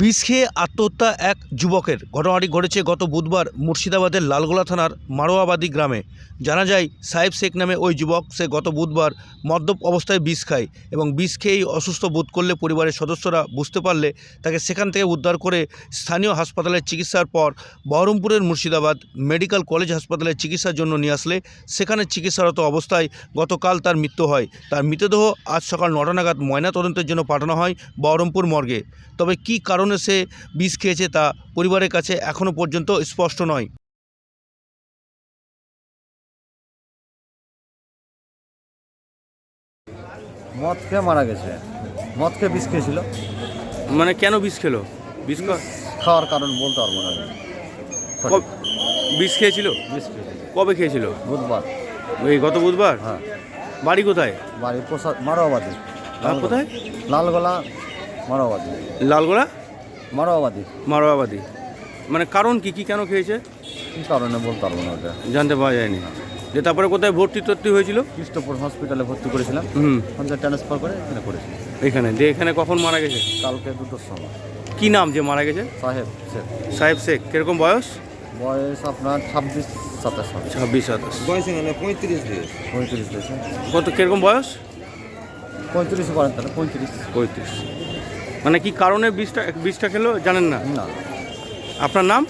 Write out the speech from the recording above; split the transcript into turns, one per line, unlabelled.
বিষ খেয়ে আত্মহত্যা এক যুবকের। ঘটনাটি ঘটেছে গত বুধবার মুর্শিদাবাদের লালগোলা থানার মারোয়াবাদী গ্রামে। জানা যায়, সাহেব শেখ নামে ওই যুবক, সে গত বুধবার মদ্যপ অবস্থায় বিষ খায় এবং বিষ খেয়েই অসুস্থ বোধ করলে পরিবারের সদস্যরা বুঝতে পারলে তাকে সেখান থেকে উদ্ধার করে স্থানীয় হাসপাতালে চিকিৎসার পর বহরমপুরের মুর্শিদাবাদ মেডিকেল কলেজ হাসপাতালে চিকিৎসার জন্য নিয়ে আসলে। সেখানে চিকিৎসারত অবস্থায় গতকাল তার মৃত্যু হয়। তার মৃতদেহ আজ সকাল নটা নাগাদ ময়নাতদন্তের জন্য পাঠানো হয় বহরমপুর মর্গে। তবে কী কারণে সে বিষ খেয়েছে তা পরিবারের কাছে এখনও পর্যন্ত স্পষ্ট নয়।
মদ খেয়ে মারা গেছে। মদ খেয়ে বিষ খেয়েছিল।
মানে কেন বিষ খেলো? বিষ
খাওয়ার কারণ বলতে পারব না।
বিষ খেয়েছিল?
বিষ
কবে খেয়েছিল?
বুধবার।
এই গত বুধবার?
হ্যাঁ।
বাড়ি কোথায়?
বাড়ি প্রসাদ মারোয়াবাদী।
আর কোথায়?
লালগোলা মারোয়াবাদী।
লালগোলা?
মারোয়াবাদী।
মারোয়াবাদী। মানে কারণ কি? কি কেন খেয়েছে?
কী কারণে বলতে পারব না ওটা।
জানতে পাওয়া যায়নি। যে তারপরে কোথায় ভর্তি টর্তি হয়েছিল?
কৃষ্ণপুর হসপিটালে ভর্তি করেছিলাম।
হুম।
ওখান ট্রান্সফার করে এখানে করেছি
এখানে? যে এখানে কখন মারা গেছে?
কালকে দুটোর সময়।
কি নাম যে মারা গেছে?
সাহেব শেখ।
সাহেব শেখ। কীরকম বয়স?
বয়স আপনার ছাব্বিশ সাতাশ হবে।
ছাব্বিশ সাতাশ।
বয়স এখানে পঁয়ত্রিশ দিয়ে
পঁয়ত্রিশ দিয়েছে।
কত কীরকম বয়স?
পঁয়ত্রিশ পঁয়ত্রিশ।
পঁয়ত্রিশ। মানে কি কারণে বিষটা বিষটা খেলো জানেন না? আপনার নাম?